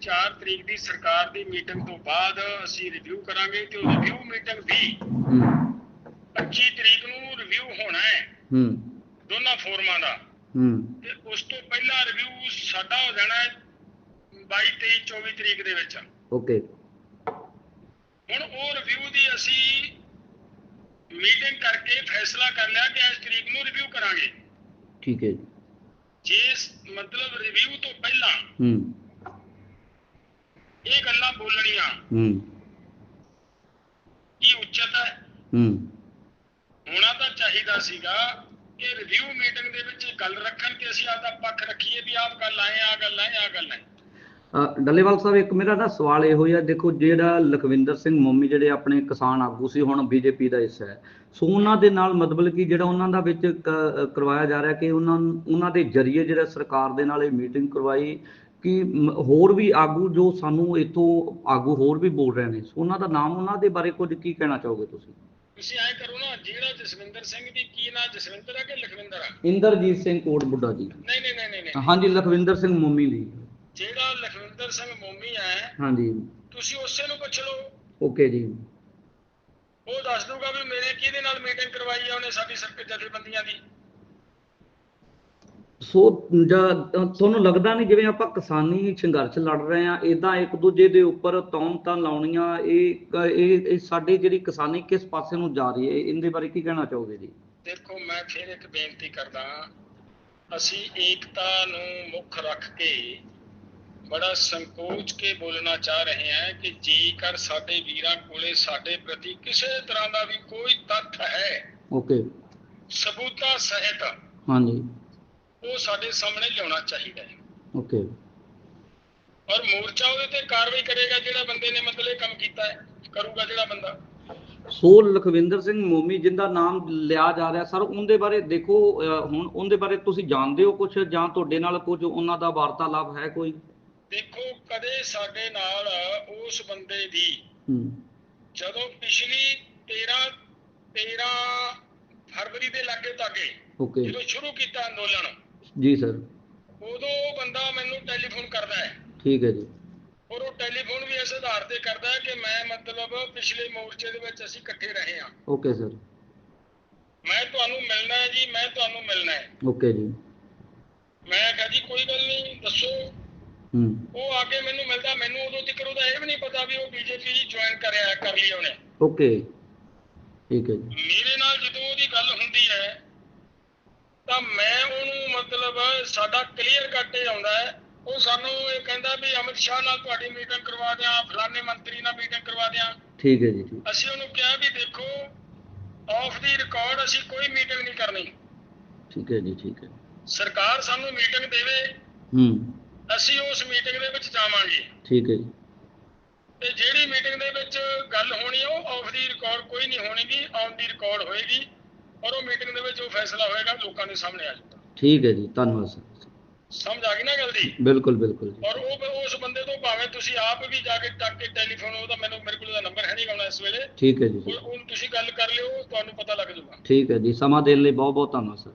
4 ਤਰੀਕ ਦੀ ਸਰਕਾਰ ਦੀ ਮੀਟਿੰਗ ਤੋਂ ਬਾਅਦ ਅਸੀਂ ਰਿਵਿਊ ਕਰਾਂਗੇ ਤੇ ਉਹ ਰਿਵਿਊ ਮੀਟਿੰਗ ਵੀ ਹੂੰ। 25 ਤਰੀਕ ਨੂੰ ਰਿਵਿਊ ਹੋਣਾ ਹੈ। ਹੂੰ। ਦੋਨਾਂ ਫੋਰਮਾਂ ਦਾ। ਹੂੰ। ਤੇ ਉਸ ਤੋਂ ਪਹਿਲਾਂ ਰਿਵਿਊ ਸਾਡਾ ਹੋ ਜਾਣਾ ਹੈ 22 23 24 ਤਰੀਕ ਦੇ ਵਿੱਚ। ਓਕੇ। ਹੁਣ ਉਹ ਰਿਵਿਊ ਦੀ ਅਸੀਂ ਮੀਟਿੰਗ ਕਰਕੇ ਫੈਸਲਾ ਕਰ ਲਿਆ ਕਿ ਇਸ ਤਰੀਕ ਨੂੰ ਰਿਵਿਊ ਕਰਾਂਗੇ। ਠੀਕ ਹੈ ਜੀ। ਮਤਲਬ ਰਿਵਿਊ ਤੋਂ ਪਹਿਲਾਂ ਹੂੰ। ਇਹ ਗੱਲਾਂ ਬੋਲਣੀਆਂ। ਹੂੰ। ਕੀ ਉਚਿਤ ਹੈ? ਹੂੰ। ਹੋਣਾ ਤਾਂ ਚਾਹੀਦਾ ਸੀਗਾ ਕਿ ਰਿਵਿਊ ਮੀਟਿੰਗ ਦੇ ਵਿੱਚ ਗੱਲ ਰੱਖਣ ਕਿ ਅਸੀਂ ਆਪਦਾ ਪੱਖ ਰੱਖੀਏ ਵੀ ਆਹ ਗੱਲ ਆਏ ਆ ਗੱਲ ਆਏ ਆ ਗੱਲ ਹੈ ਅ, ਡੱਲੇਵਾਲ ਸਾਹਿਬ ਇੱਕ ਮੇਰਾ ਨਾ ਸਵਾਲ ਇਹੋ ਹੀ ਆ ਦੇਖੋ ਜਿਹੜਾ ਲਖਵਿੰਦਰ ਸਿੰਘ ਮੋਮੀ ਜਿਹੜੇ ਆਪਣੇ ਕਿਸਾਨ ਆਗੂ ਸੀ ਹੁਣ ਬੀਜੇਪੀ ਦਾ ਹਿੱਸਾ ਹੈ। ਸੋ ਉਹਨਾਂ ਦੇ ਨਾਲ ਮਤਲਬ ਕਿ ਜਿਹੜਾ ਉਹਨਾਂ ਦਾ ਵਿੱਚ ਕਰਵਾਇਆ ਜਾ ਰਿਹਾ ਕਿ ਉਹਨਾਂ ਉਹਨਾਂ ਦੇ ਜਰੀਏ ਜਿਹੜਾ ਸਰਕਾਰ ਦੇ ਨਾਲ ਇਹ ਮੀਟਿੰਗ ਕਰਵਾਈ ਕਿ ਹੋਰ ਵੀ ਆਗੂ ਜੋ ਸਾਨੂੰ ਇਥੋਂ ਆਗੂ ਹੋਰ ਵੀ ਬੋਲ ਰਹੇ ਨੇ ਉਹਨਾਂ ਦਾ ਨਾਮ ਉਹਨਾਂ ਦੇ ਬਾਰੇ ਕੁਝ ਕੀ ਕਹਿਣਾ ਚਾਹੋਗੇ ਤੁਸੀਂ? ਤੁਸੀਂ ਐਂ ਕਰੋ ਨਾ ਜਿਹੜਾ ਜਸਵਿੰਦਰ ਸਿੰਘ ਦੀ ਕੀ ਨਾਂ ਜਸਵਿੰਦਰ ਆ ਕਿ ਲਖਵਿੰਦਰ ਆ? ਇੰਦਰਜੀਤ ਸਿੰਘ ਕੋਟ ਬੁੱਢਾ ਜੀ। ਨਹੀਂ ਨਹੀਂ ਨਹੀਂ ਨਹੀਂ। ਹਾਂਜੀ ਲਖਵਿੰਦਰ ਸਿੰਘ ਮੋਮੀ ਦੀ ਜਿਹੜਾ ਲਖਵਿੰਦਰ ਸਿੰਘ ਮੋਮੀ ਹੈ ਹਾਂਜੀ। ਤੁਸੀਂ ਉਸੇ ਨੂੰ ਪੁੱਛ ਲਓ। ਓਕੇ ਜੀ। ਉਹ ਦੱਸ ਦੂਗਾ ਵੀ ਮੇਰੇ ਕਿਹਦੇ ਨਾਲ ਮੀਟਿੰਗ ਕਰਵਾਈ ਆ ਉਹਨੇ ਸਾਡੀ ਸਰਕਟ ਜਥੇਬੰਦੀਆਂ ਦੀ। ਸੋ ਜਾਂ ਤੁਹਾਨੂੰ ਲੱਗਦਾ ਨਹੀਂ ਜਿਵੇਂ ਆਪਾਂ ਕਿਸਾਨੀ ਸੰਘਰਸ਼ ਲੜ ਰਹੇ ਆ ਇਦਾਂ ਇੱਕ ਦੂਜੇ ਦੇ ਉੱਪਰ ਤੌਮਤਾਂ ਲਾਉਣੀਆਂ ਇਹ ਇਹ ਇਹ ਸਾਡੇ ਜਿਹੜੀ ਕਿਸਾਨੀ ਕਿਸ ਪਾਸੇ ਨੂੰ ਜਾ ਰਹੀ ਹੈ ਇਹਦੇ ਬਾਰੇ ਕੀ ਕਹਿਣਾ ਚਾਹੋਗੇ ਜੀ? ਦੇਖੋ ਮੈਂ ਫਿਰ ਇੱਕ ਬੇਨਤੀ ਕਰਦਾ ਅਸੀਂ ਏਕਤਾ ਨੂੰ ਮੁੱਖ ਰੱਖ ਕੇ ਬੜਾ ਸੰਕੋਚ ਕੇ ਬੋਲਣਾ ਚਾਹ ਰਹੇ ਹਾਂ ਕਿ ਜੇਕਰ ਸਾਡੇ ਵੀਰਾਂ ਕੋਲੇ ਸਾਡੇ ਪ੍ਰਤੀ ਕਿਸੇ ਤਰ੍ਹਾਂ ਦਾ ਵੀ ਕੋਈ ਤੱਥ ਹੈ ਓਕੇ। ਸਬੂਤਾਂ ਸਹਿਤ ਹਾਂਜੀ। ਉਹ ਸਾਡੇ ਸਾਹਮਣੇ ਲਿਆਉਣਾ ਚਾਹੀਦਾ ਹੈ। ਓਕੇ। ਔਰ ਮੋਰਚਾ ਉਹਦੇ ਤੇ ਕਾਰਵਾਈ ਕਰੇਗਾ ਜਿਹੜਾ ਬੰਦੇ ਨੇ ਮਤਲਬ ਇਹ ਕੰਮ ਕੀਤਾ ਹੈ ਕਰੂਗਾ ਜਿਹੜਾ ਬੰਦਾ। ਸੋ ਲਖਵਿੰਦਰ ਸਿੰਘ ਮੋਮੀ ਜਿੰਦਾ ਨਾਮ ਲਿਆ ਜਾ ਰਿਹਾ ਸਰ ਉਹਦੇ ਬਾਰੇ ਦੇਖੋ ਹੁਣ ਉਹਦੇ ਬਾਰੇ ਤੁਸੀਂ ਜਾਣਦੇ ਹੋ ਕੁਝ ਜਾਂ ਤੁਹਾਡੇ ਨਾਲ ਕੁਝ ਉਹਨਾਂ ਦਾ ਵਾਰਤਾਲਾਪ ਹੈ ਕੋਈ? ਦੇਖੋ ਕਦੇ ਸਾਡੇ ਨਾਲ ਉਸ ਬੰਦੇ ਦੀ ਜਦੋਂ ਪਿਛਲੀ 13 13 ਫਰਵਰੀ ਦੇ ਲਾਗੇ ਤਾਗੇ ਜਦੋਂ ਸ਼ੁਰੂ ਕੀਤਾ ਅੰਦੋਲਨ ਜੀ ਸਰ। ਉਦੋਂ ਉਹ ਬੰਦਾ ਮੈਨੂੰ ਟੈਲੀਫੋਨ ਕਰਦਾ ਹੈ। ਠੀਕ ਹੈ ਜੀ। ਔਰ ਉਹ ਟੈਲੀਫੋਨ ਵੀ ਇਸ ਆਧਾਰ ਤੇ ਕਰਦਾ ਹੈ ਕਿ ਮੈਂ ਮਤਲਬ ਪਿਛਲੇ ਮੋਰਚੇ ਦੇ ਵਿੱਚ ਅਸੀਂ ਇਕੱਠੇ ਰਹੇ ਹਾਂ। Okay sir. ਮੈਂ ਤੁਹਾਨੂੰ ਮਿਲਣਾ ਹੈ ਜੀ ਮੈਂ ਤੁਹਾਨੂੰ ਮਿਲਣਾ ਹੈ। ਓਕੇ ਜੀ। ਮੈਂ ਕਿਹਾ ਜੀ ਕੋਈ ਗੱਲ ਨਹੀਂ ਦੱਸੋ। ਹੂੰ। ਉਹ ਆ ਕੇ ਮੈਨੂੰ ਮਿਲਦਾ ਮੈਨੂੰ ਉਦੋਂ ਤੱਕ ਉਹਦਾ ਇਹ ਵੀ ਨਹੀਂ ਪਤਾ ਵੀ ਉਹ ਬੀਜੇਪੀ ਜੁਆਇਨ ਕਰਿਆ ਕਰ ਲਈ ਉਹਨੇ। ਓਕੇ। ਠੀਕ ਹੈ ਜੀ। ਮੇਰੇ ਨਾਲ ਜਦੋਂ ਉਹਦੀ ਗੱਲ ਹੁੰਦੀ ਹੈ ਤਾਂ ਮੈਂ ਉਹਨੂੰ ਮਤਲਬ ਸਾਡਾ ਕਲੀਅਰ ਕੱਟ ਹੀ ਆਉਂਦਾ ਹੈ। ਉਹ ਸਾਨੂੰ ਇਹ ਕਹਿੰਦਾ ਵੀ ਅਮਿਤ ਸ਼ਾਹ ਨਾਲ ਤੁਹਾਡੀ ਮੀਟਿੰਗ ਕਰਵਾ ਦਿਆਂ ਫਲਾਣੇ ਮੰਤਰੀ ਨਾਲ ਮੀਟਿੰਗ ਕਰਵਾ ਦਿਆਂ। ਠੀਕ ਹੈ ਜੀ ਅਸੀਂ ਉਹਨੂੰ ਕਿਹਾ ਵੀ ਦੇਖੋ ਆਫ ਦੀ ਰਿਕਾਰਡ ਅਸੀਂ ਕੋਈ ਮੀਟਿੰਗ ਨਹੀਂ ਕਰਨੀ। ਠੀਕ ਹੈ ਜੀ ਠੀਕ ਹੈ। ਸਰਕਾਰ ਸਾਨੂੰ ਮੀਟਿੰਗ ਦੇਵੇ ਹੂੰ। ਅਸੀਂ ਉਸ ਮੀਟਿੰਗ ਦੇ ਵਿੱਚ ਜਾਵਾਂਗੇ। ਠੀਕ ਹੈ ਜੀ। ਤੇ ਜਿਹੜੀ ਮੀਟਿੰਗ ਦੇ ਵਿੱਚ ਗੱਲ ਹੋਣੀ ਉਹ ਆਫ ਦੀ ਰਿਕਾਰਡ ਕੋਈ ਨਹੀਂ ਹੋਣੀਗੀ ਔਨ ਦੀ ਰਿਕਾਰਡ ਹੋਏਗੀ। ਔਰ ਉਹ ਮੀਟਿੰਗ ਦੇ ਵਿੱਚ ਉਹ ਫੈਸਲਾ ਹੋਏਗਾ ਲੋਕਾਂ ਦੇ ਸਾਹਮਣੇ ਆ ਜਾਊਗਾ। ਠੀਕ ਹੈ ਜੀ ਧੰਨਵਾਦ ਸਰ। ਸਮਝ ਆ ਗਈ ਨਾ ਗੱਲ ਦੀ? ਬਿਲਕੁਲ ਬਿਲਕੁਲ ਜੀ। ਔਰ ਉਹ ਉਸ ਬੰਦੇ ਤੋਂ ਭਾਵੇਂ ਤੁਸੀਂ ਆਪ ਵੀ ਜਾ ਕੇ ਟੱਕ ਕੇ ਟੈਲੀਫੋਨ ਉਹਦਾ ਮੈਨੂੰ ਮੇਰੇ ਕੋਲ ਉਹਦਾ ਨੰਬਰ ਹੈ ਨਹੀਂ ਗਾਉਣਾ ਇਸ ਵੇਲੇ। ਠੀਕ ਹੈ ਜੀ। ਉਹ ਤੁਸੀਂ ਗੱਲ ਕਰ ਲਿਓ ਤੁਹਾਨੂੰ ਪਤਾ ਲੱਗ ਜਾਊਗਾ। ਠੀਕ ਹੈ ਜੀ ਸਮਾਂ ਦੇਣ ਲਈ ਬਹੁਤ ਬਹੁਤ ਧੰਨਵਾਦ ਸਰ।